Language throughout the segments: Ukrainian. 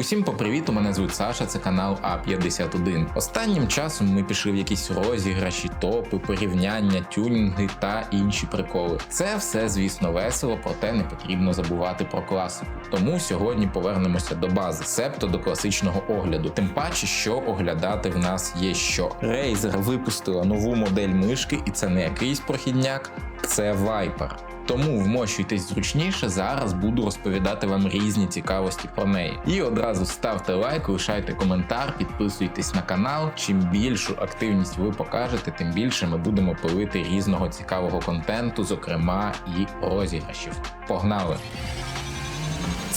Усім по привіту, мене звуть Саша, це канал А51. Останнім часом ми пішли в якісь розіграші, топи, порівняння, тюнінги та інші приколи. Це все, звісно, весело, проте не потрібно забувати про класику. Тому сьогодні повернемося до бази, себто до класичного огляду. Тим паче, що оглядати в нас є що. Razer випустила нову модель мишки, і це не якийсь прохідняк, це Viper. Тому вмощуйтесь зручніше. Зараз буду розповідати вам різні цікавості про неї. І одразу ставте лайк, лишайте коментар, підписуйтесь на канал. Чим більшу активність ви покажете, тим більше ми будемо пилити різного цікавого контенту, зокрема і розіграшів. Погнали!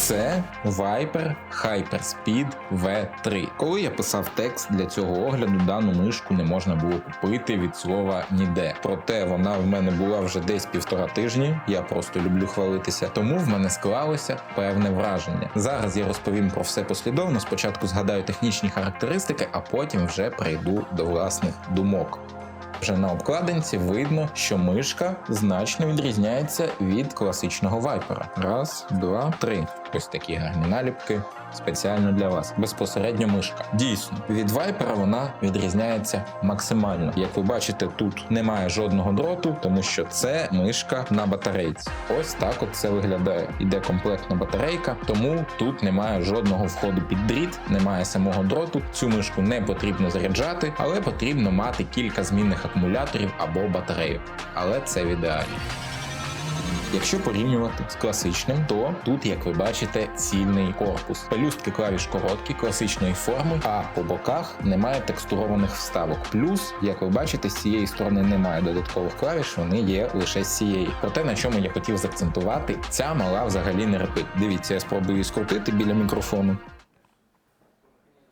Це Viper Hyperspeed V3. Коли я писав текст для цього огляду, дану мишку не можна було купити від слова ніде. Проте вона в мене була вже десь півтора тижні. Я просто люблю хвалитися, тому в мене склалося певне враження. Зараз я розповім про все послідовно. Спочатку згадаю технічні характеристики, а потім вже прийду до власних думок. Вже на обкладинці видно, що мишка значно відрізняється від класичного вайпера. Раз, два, три. Ось такі гарні наліпки. Спеціально для вас. Безпосередньо мишка. Дійсно, від вайпера вона відрізняється максимально. Як ви бачите, тут немає жодного дроту, тому що це мишка на батарейці. Ось так от це виглядає. Іде комплектна батарейка, тому тут немає жодного входу під дріт, немає самого дроту. Цю мишку не потрібно заряджати, але потрібно мати кілька змінних акумуляторів або батарейок. Але це в ідеалі. Якщо порівнювати з класичним, то тут, як ви бачите, цільний корпус. Пелюстки клавіш короткі, класичної форми, а по боках немає текстурованих вставок. Плюс, як ви бачите, з цієї сторони немає додаткових клавіш, вони є лише з цієї. Проте на чому я хотів заакцентувати, ця мала взагалі не репить. Дивіться, я спробую її скрутити біля мікрофону.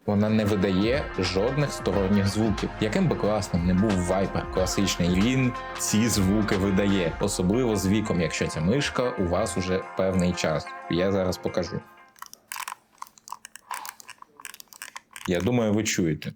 Вона не видає жодних сторонніх звуків. Яким би класним не був Viper класичний, він ці звуки видає, особливо з віком, якщо ця мишка у вас уже певний час. Я зараз покажу. Я думаю, ви чуєте.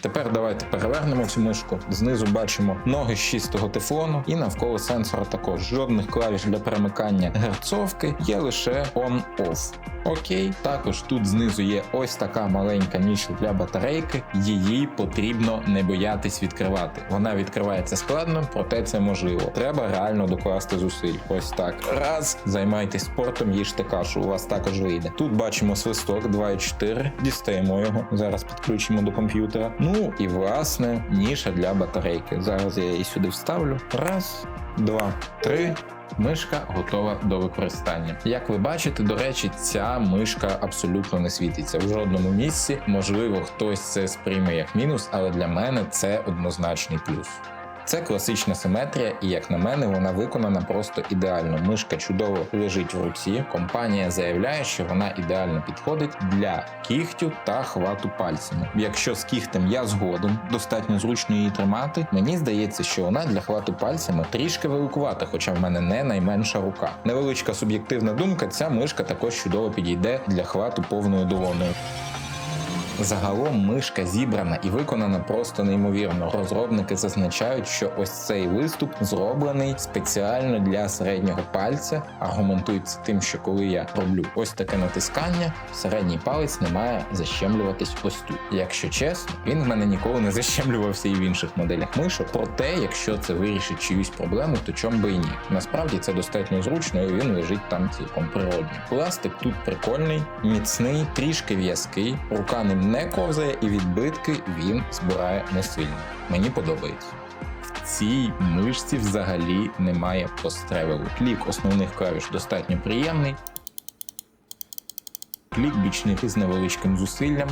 Тепер давайте перевернемо цю мишку. Знизу бачимо ноги з чистого тефлону і навколо сенсора також. Жодних клавіш для перемикання герцовки, є лише on-off. Окей, також тут знизу є ось така маленька ніша для батарейки. Її потрібно не боятись відкривати. Вона відкривається складно, проте це можливо. Треба реально докласти зусиль. Ось так. Раз, займайтесь спортом, їжте кашу. У вас також вийде. Тут бачимо свисток 2.4, дістаємо його. Зараз підключимо до комп'ютера. Ну і власне ніша для батарейки. Зараз я її сюди вставлю. Раз, два, три. Мишка готова до використання. Як ви бачите, до речі, ця мишка абсолютно не світиться в жодному місці. Можливо, хтось це сприйме як мінус, але для мене це однозначний плюс. Це класична симетрія, і як на мене, вона виконана просто ідеально. Мишка чудово лежить в руці. Компанія заявляє, що вона ідеально підходить для кігтю та хвату пальцями. Якщо з кігтем я згоден, достатньо зручно її тримати. Мені здається, що вона для хвату пальцями трішки великувата, хоча в мене не найменша рука. Невеличка суб'єктивна думка, ця мишка також чудово підійде для хвату повною долоною. Загалом мишка зібрана і виконана просто неймовірно. Розробники зазначають, що ось цей виступ зроблений спеціально для середнього пальця. Аргументується тим, що коли я роблю ось таке натискання, середній палець не має защемлюватись ось тут. Якщо чесно, він в мене ніколи не защемлювався і в інших моделях мишок. Проте, якщо це вирішить чиюсь проблему, то чом би і ні. Насправді це достатньо зручно, і він лежить там цілком природньо. Пластик тут прикольний, міцний, трішки в'язкий, рука ним не ковзає, і відбитки він збирає не сильно. Мені подобається. В цій мишці взагалі немає пострелу. Клік основних клавіш достатньо приємний. Клік бічних із невеличким зусиллям.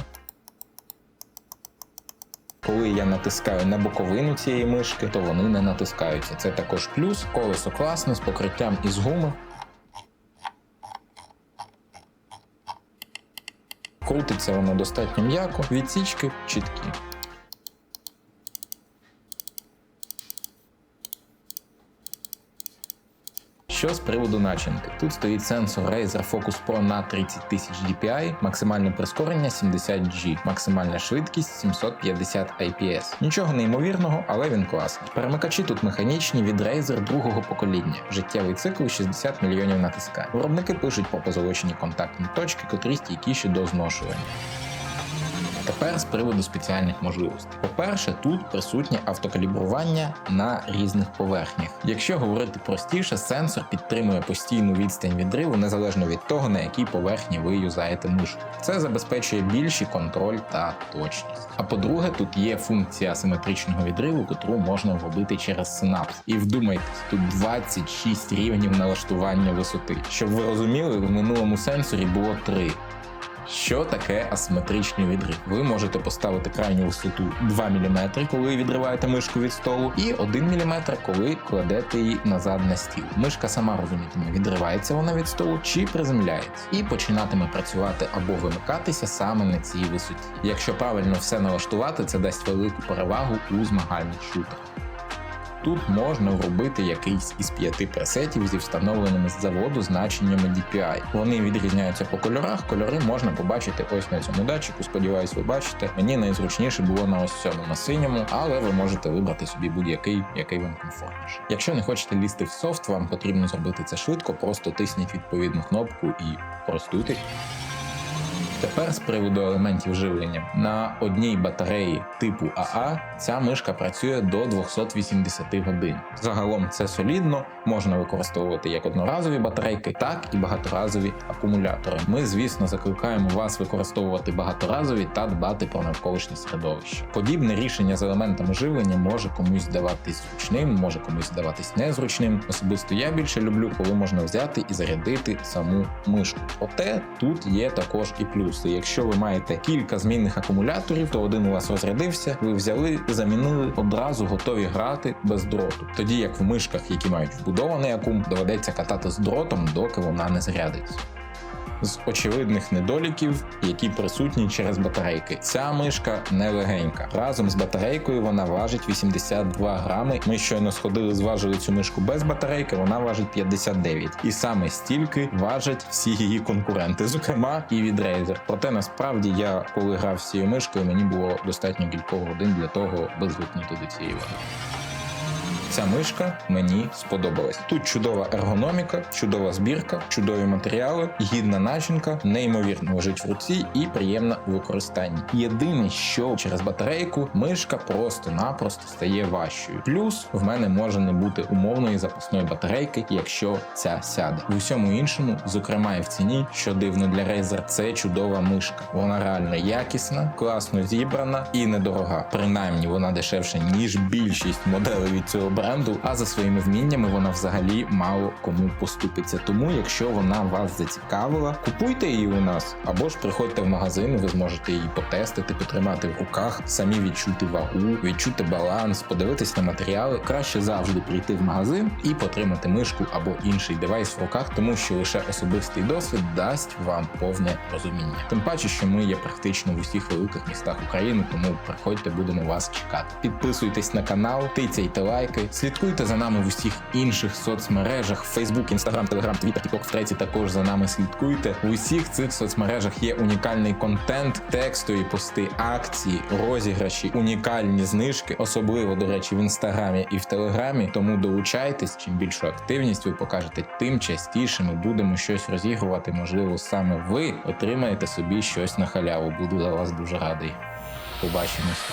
Коли я натискаю на боковину цієї мишки, то вони не натискаються. Це також плюс. Колесо класне з покриттям із гуми. Крутиться воно достатньо м'яко, відсічки чіткі. Що з приводу начинки? Тут стоїть сенсор Razer Focus Pro на 30 тисяч DPI, максимальне прискорення 70G, максимальна швидкість 750 IPS. Нічого неймовірного, але він класний. Перемикачі тут механічні від Razer другого покоління. Життєвий цикл 60 мільйонів натискань. Виробники пишуть про позолочені контактні точки, котрі стійкіші до зношування. Тепер з приводу спеціальних можливостей. По-перше, тут присутнє автокалібрування на різних поверхнях. Якщо говорити простіше, сенсор підтримує постійну відстань відриву незалежно від того, на якій поверхні ви юзаєте мишку. Це забезпечує більший контроль та точність. А по-друге, тут є функція асиметричного відриву, котру можна вробити через синапс. І вдумайтесь, тут 26 рівнів налаштування висоти. Щоб ви розуміли, в минулому сенсорі було 3. Що таке асиметричний відрив? Ви можете поставити крайню висоту 2 мм, коли відриваєте мишку від столу, і 1 мм, коли кладете її назад на стіл. Мишка сама розумітиме, відривається вона від столу чи приземляється, і починатиме працювати або вимикатися саме на цій висоті. Якщо правильно все налаштувати, це дасть велику перевагу у змагальних шутерах. Тут можна вробити якийсь із п'яти пресетів зі встановленими з заводу значеннями DPI. Вони відрізняються по кольорах. Кольори можна побачити ось на цьому датчику. Сподіваюсь, ви бачите. Мені найзручніше було на ось цьому на синьому, але ви можете вибрати собі будь-який, який вам комфортніше. Якщо не хочете лізти в софт, вам потрібно зробити це швидко, просто тисніть відповідну кнопку і користуйтесь. Тепер з приводу елементів живлення на одній батареї типу АА ця мишка працює до 280 годин. Загалом це солідно, можна використовувати як одноразові батарейки, так і багаторазові акумулятори. Ми, звісно, закликаємо вас використовувати багаторазові та дбати про навколишнє середовище. Подібне рішення з елементами живлення може комусь здаватись зручним, може комусь здаватись незручним. Особисто я більше люблю, коли можна взяти і зарядити саму мишку. Проте тут є також і плюси. Якщо ви маєте кілька змінних акумуляторів, то один у вас розрядився, ви взяли, замінили одразу готові грати без дроту. Тоді як в мишках, які мають вбудований акум, доведеться катати з дротом, доки вона не зарядиться. З очевидних недоліків, які присутні через батарейки. Ця мишка не легенька. Разом з батарейкою вона важить 82 грами. Ми щойно сходили, зважили цю мишку без батарейки, вона важить 59. І саме стільки важать всі її конкуренти, зокрема і від Razer. Проте насправді я, коли грав з цією мишкою, мені було достатньо кількох годин для того, аби звикнути до цієї ваги. Ця мишка мені сподобалась. Тут чудова ергономіка, чудова збірка, чудові матеріали, гідна начинка, неймовірно лежить в руці і приємна у використанні. Єдине, що через батарейку мишка просто-напросто стає важчою. Плюс в мене може не бути умовної запасної батарейки, якщо ця сяде. В усьому іншому, зокрема і в ціні, що дивно для Razer, це чудова мишка. Вона реально якісна, класно зібрана і недорога. Принаймні вона дешевша ніж більшість моделей від цього бренду, а за своїми вміннями вона взагалі мало кому поступиться. Тому, якщо вона вас зацікавила, купуйте її у нас або ж приходьте в магазин, ви зможете її потестити, потримати в руках, самі відчути вагу, відчути баланс, подивитись на матеріали. Краще завжди прийти в магазин і потримати мишку або інший девайс в руках, тому що лише особистий досвід дасть вам повне розуміння. Тим паче, що ми є практично в усіх великих містах України, тому приходьте, будемо вас чекати. Підписуйтесь на канал, тицяйте лайки, слідкуйте за нами в усіх інших соцмережах: Facebook, Instagram, Telegram, Twitter, TikTok, в треці також за нами слідкуйте. В усіх цих соцмережах є унікальний контент, текстові пости, акції, розіграші, унікальні знижки, особливо до речі, в інстаграмі і в телеграмі. Тому долучайтесь. Чим більшу активність ви покажете, тим частіше ми будемо щось розігрувати. Можливо, саме ви отримаєте собі щось на халяву. Буду за вас дуже радий. Побачимось.